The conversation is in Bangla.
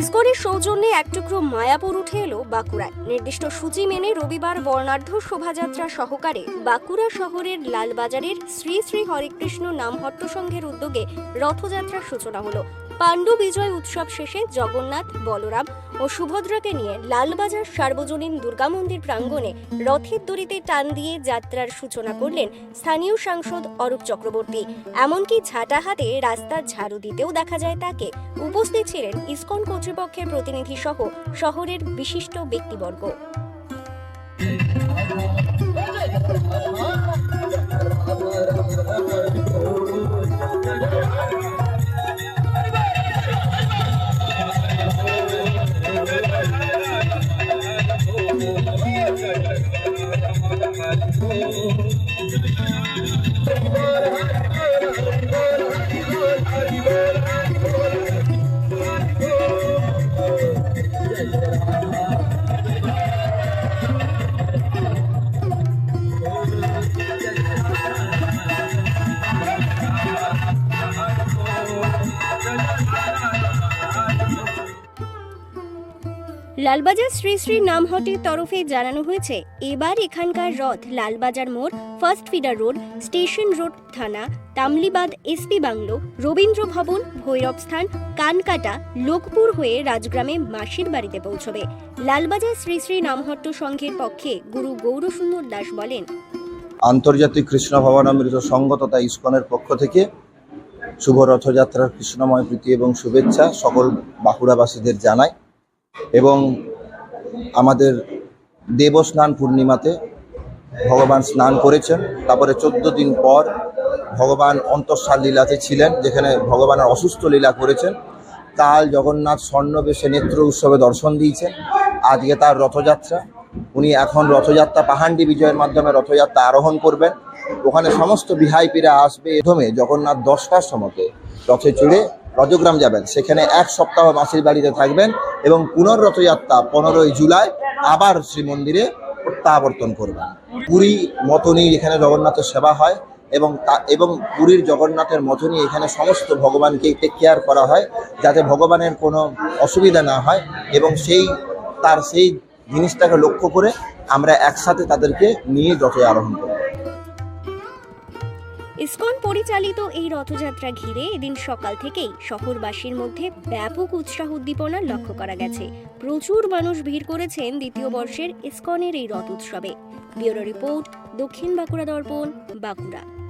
ইস্কনের সৌজন্যে এক টুকরো মায়াপুর উঠে এলো বাঁকুড়ায়। নির্দিষ্ট সূচি মেনে রবিবার বর্ণাঢ্য শোভাযাত্রা সহকারে বাঁকুড়া শহরের লালবাজারের শ্রী শ্রী হরেকৃষ্ণ নামহট্ট সংঘের উদ্যোগে রথযাত্রার সূচনা হলো। পাণ্ডু বিজয় উৎসব শেষে জগন্নাথ, বলরাম ও সুভদ্রাকে নিয়ে লালবাজার সার্বজনীন দুর্গা মন্দির প্রাঙ্গণে রথের দড়িতে টান দিয়ে যাত্রার সূচনা করলেন স্থানীয় সাংসদ অরূপ চক্রবর্তী। এমনকি ঝাঁটা হাতে রাস্তার ঝাড়ু দিতেও দেখা যায় তাকে। উপস্থিত ছিলেন ইসকন কর্তৃপক্ষের প্রতিনিধি সহ শহরের বিশিষ্ট ব্যক্তিবর্গ। I'm sorry, I'm Lalbazar Shri Shri নামহটের তরফে জানানো হয়েছে, এবার এখানকার রথ লালবাজার মোড়, first feeder road, station road থানা, তামলিবাদ এসপি বাংলো, রবীন্দ্র ভবন, ভৈরব স্থান, কানকাটা, লোকপুর হয়ে রাজগ্রামে মাসির বাড়িতে পৌঁছবে। লালবাজার শ্রী শ্রী নামহট্ট সংঘের পক্ষে গুরু গৌরসুন্দর দাস বলেন, আন্তর্জাতিক কৃষ্ণ ভবনামৃত সংঘ তথা ইস্কনের পক্ষ থেকে শুভ রথযাত্রার কৃষ্ণময় প্রীতি এবং শুভেচ্ছা সকল বাঁকুড়াবাসীদের জানাই। এবং আমাদের দেবস্নান পূর্ণিমাতে ভগবান স্নান করেছেন। তারপরে চোদ্দ দিন পর ভগবান অন্তঃসার লীলাতে ছিলেন, যেখানে ভগবানের অসুস্থ লীলা করেছেন। কাল জগন্নাথ স্বর্ণবেশে নেত্র উৎসবে দর্শন দিয়েছেন। আজকে তার রথযাত্রা। উনি এখন রথযাত্রা, পাহান্ডি বিজয়ের মাধ্যমে রথযাত্রা আরোহণ করবেন। ওখানে সমস্ত বিহাইপিরা আসবে। প্রথমে জগন্নাথ দশটার সময়তে রথে চড়ে রজগ্রাম যাবেন। সেখানে এক সপ্তাহ মাসির বাড়িতে থাকবেন। এবং পুনর্রথযাত্রা পনেরোই জুলাই আবার শ্রীমন্দিরে প্রত্যাবর্তন করবেন পুরী মতনই এখানে জগন্নাথের সেবা হয় এবং তা, এবং পুরীর জগন্নাথের মতনই এখানে সমস্ত ভগবানকে টেক কেয়ার করা হয় যাতে ভগবানের কোনো অসুবিধা না হয় এবং সেই, তার সেই জিনিসটাকে লক্ষ্য করে আমরা একসাথে তাদেরকে নিয়ে রথে আরোহণ করি ইসকন পরিচালিত এই রথযাত্রা ঘিরে এদিন সকাল থেকেই শহরবাসীর মধ্যে ব্যাপক উৎসাহ উদ্দীপনা লক্ষ্য করা গেছে। প্রচুর মানুষ ভিড় করেছেন দ্বিতীয় বর্ষের ইসকনের এই রথ উৎসবে। ব্যুরো রিপোর্ট, দক্ষিণ বাঁকুড়া দর্পণ, বাঁকুড়া।